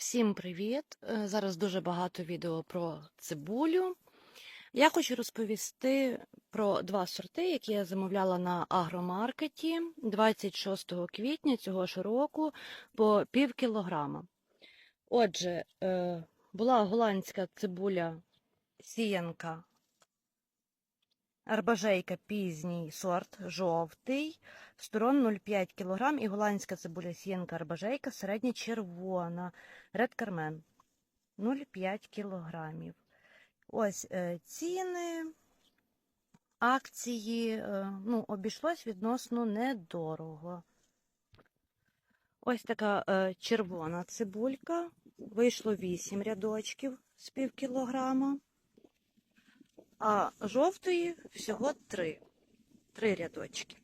Всім привіт! Е, Зараз дуже багато відео про цибулю. Я хочу розповісти про два сорти, які я замовляла на агромаркеті 26 квітня цього ж року по пів кілограма. Отже, е, була голландська цибуля сіянка, арбажейка пізній сорт, жовтий, сторон 0,5 кг і голландська цибуля сіянка арбажейка середня червона, Ред Кармен 0,5 кілограмів. Ось е, ціни, акції, е, ну, обійшлось відносно недорого. Ось така е, червона цибулька. Вийшло 8 рядочків з пів кілограма, а жовтої всього 3. 3 рядочки.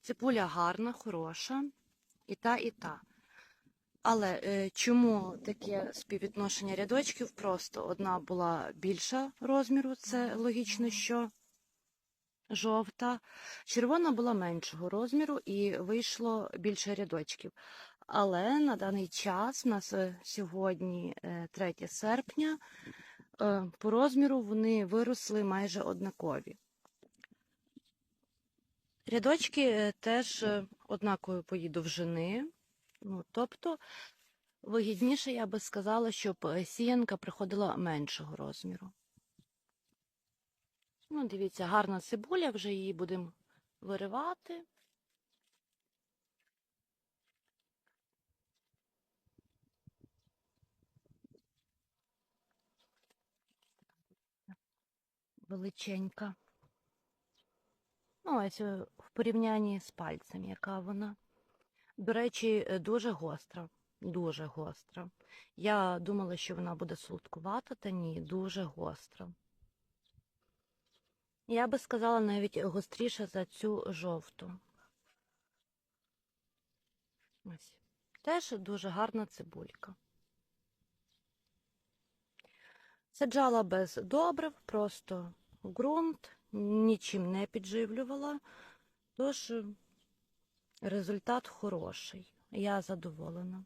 Цибуля гарна, хороша, і та, і та. Але е, чому таке співвідношення рядочків? Просто одна була більша розміру, це логічно, що жовта. Червона була меншого розміру і вийшло більше рядочків. Але на даний час, у нас е, сьогодні е, 3 серпня, е, по розміру вони виросли майже однакові. Рядочки е, теж е, однакової довжини. Ну, тобто, вигідніше, я би сказала, щоб е, сіянка приходила меншого розміру. Ну, дивіться, гарна цибуля, вже її будемо виривати. Величенька. Ну, ось е, в порівнянні з пальцем, яка вона. До речі, е, дуже гостра. Дуже гостра. Я думала, що вона буде солодкувата, та ні, дуже гостра. Я би сказала навіть гостріша за цю жовту. Ось. Теж дуже гарна цибулька. Саджала без добрив, просто ґрунт, нічим не підживлювала, тож результат хороший. Я задоволена.